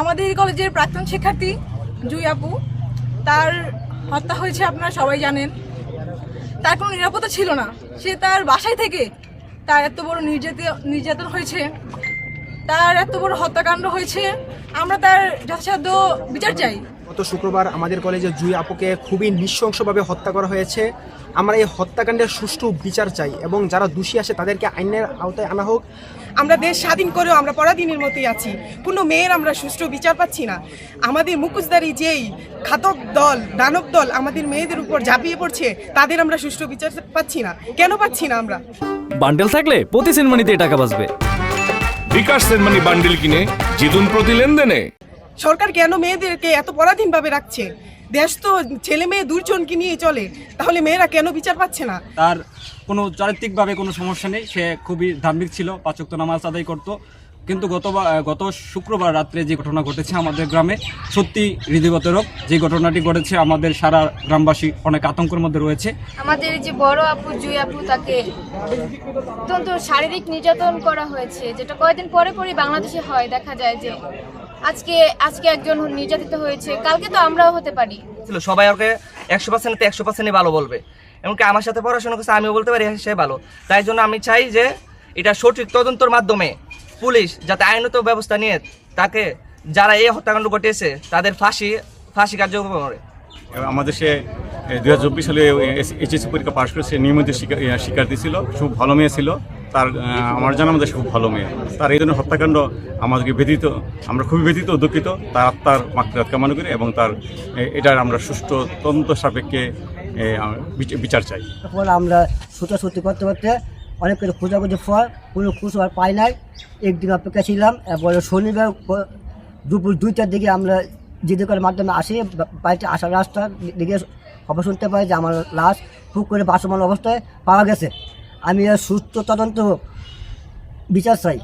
আমাদের কলেজের প্রাক্তন শিক্ষার্থী জুই আপু, তার হত্যা হয়েছে আপনারা সবাই জানেন। তার কোনো নিরাপত্তা ছিল না। সে তার বাসায় থেকে তার এত বড় নির্যাত নির্যাতন হয়েছে, তার এত বড় হত্যাকাণ্ড হয়েছে। আমরা তার যথাসাধ্য বিচার চাই। গত শুক্রবার আমাদের কলেজে জুই আপুকে খুবই নৃশংসভাবে হত্যা করা হয়েছে। আমরা এই হত্যাকাণ্ডের সুষ্ঠু বিচার চাই এবং যারা দোষী আছে তাদেরকে আইনের আওতায় আনা হোক। আমরা দেশ স্বাধীন করেও আমরা পরাধীনের মতোই আছি। কোনো মেয়ের আমরা সুষ্ঠু বিচার পাচ্ছি না। আমাদের মুখোশধারী যেই খাতক দল দানব দল আমাদের মেয়েদের উপর ঝাঁপিয়ে পড়ছে তাদের আমরা সুষ্ঠু বিচার পাচ্ছি না। কেন পাচ্ছি না আমরা? বান্ডেল থাকলে প্রতি সেনমানিতে টাকা বাঁচবে। বিকাশ সেনমানি বান্ডিল কিনে জিতুন প্রতি লেনদেনে। সরকার কেন মেয়েদেরকে এত পরাধীনভাবে রাখছে? দেশ তো ছেলে মেয়ে দুজনকে নিয়ে চলে তাহলে মেয়েরা কেন বিচার পাচ্ছে না? তার কোনো চারিত্রিকভাবে কোনো সমস্যা নেই সে খুবই ধার্মিক ছিল পাচক নামাজ আদায় করত। কিন্তু গতবার গত শুক্রবার রাত্রে যে ঘটনা ঘটেছে আমাদের গ্রামে সত্যি হৃদয়গতরক যে ঘটনাটি ঘটেছে আমাদের সারা গ্রামবাসী অনেক আতঙ্কের মধ্যে রয়েছে। আমাদের যে বড় আপু জুই আপু তাকে অত্যন্ত শারীরিক নির্যাতন করা হয়েছে যেটা কয়েকদিন পরে পরে বাংলাদেশে হয়। দেখা যায় যে আজকে আজকে একজন নির্যাতিত হয়েছে। কালকে তো আমরাও হতে পারি। ছিল সবাই ওকে একশো পার্সেন্ট একশো পার্সেন্টই ভালো বলবে। এমনকি আমার সাথে পড়াশোনা করছে আমিও বলতে পারি সে ভালো। তাই জন্য আমি চাই যে এটা সঠিক তদন্তর মাধ্যমে পুলিশ যাতে আইনত ব্যবস্থা নিয়ে তাকে যারা এই হত্যাকাণ্ড ঘটিয়েছে তাদের ফাঁসি ফাঁসি কার্যক্রম করে। আমাদের সে দুই হাজার চব্বিশ সালে এইচএসসি পরীক্ষা পাশ করে সে নিয়মিত শিকার ইয়া, শিক্ষার্থী ছিল খুব ভালো মেয়ে ছিল। তার আমার জানা আমাদের খুব ভালো মেয়ে। তার এই ধরনের হত্যাকাণ্ড আমাদেরকে ব্যথিত আমরা খুবই ব্যথিত, দুঃখিত। তার আত্মার মাকড়াত কামনা করি এবং তার এটার আমরা সুষ্ঠু, তদন্ত সাপেক্ষে বিচার চাই। পর আমরা ছুটাছুটি করতে করতে অনেক কিছু খোঁজাখুঁজি পর কোনো খুঁজো আর পাই নাই। একদিন অপেক্ষা ছিলাম এরপরে শনিবার দুপুর দুইটার দিকে আমরা জিডি করার মাধ্যমে আসি বাড়িতে আসার রাস্তা দিকে খবর শুনতে পাই যে আমার লাশ খুব করে বাসমান অবস্থায় পাওয়া গেছে। আমি এর সুস্থ তদন্ত বিচার চাই।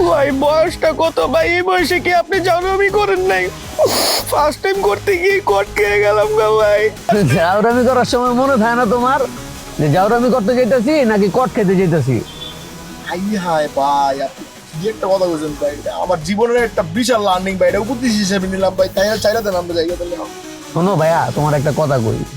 ভাই বয়সটা কত? ভাই এই বয়সে কি আপনি জানামি করেন নাই? ফার্স্ট টাইম করতে গিয়ে কট খেয়ে গেলাম গা ভাই। জাউরামি করার সময় মনে থাকে না তোমার? যে জাউরামি করতে যেতেছি নাকি কট খেতে যেতেছি হাই হাই ভাই আপনি কি একটা কথা বলছেন ভাই? আমার জীবনের একটা বিশাল লার্নিং ভাই। এটা উপদেশ হিসেবে নিলাম ভাই। তাই আর চাইলে দেন আমরা জায়গা তাহলে শোনো ভাইয়া তোমার একটা কথা কই।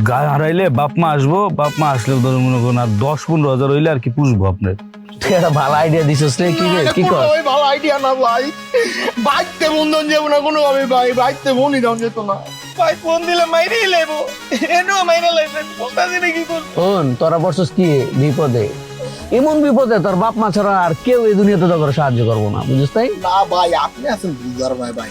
গা হারাইলে বাপ মা আসব বাপ মা আসলে ধরুন মনে করুন আর দশ পনেরো হাজার হইলে আর কি পুষবো আপনার তুই একটা ভালো আইডিয়া দিছিস রে কি রে কি কর? ভাই ভালো আইডিয়া না ভাই। বাইকতে বন্ধন যাব না কোনো ভাবে ভাই বাইকতে বন্ধই দাম যেত না। ভাই ফোন দিলে মাইরেই লেবো এনো মাইরে লাইছে বলতাছি না কি করব? শোন তোরা বসছিস কি বিপদে? এমন বিপদে তোর বাপ মা ছাড়া আর কেউ এই দুনিয়াতে তোর সাহায্য করব না বুঝিস তাই? না ভাই আপনি আছেন বুঝার ভাই ভাই।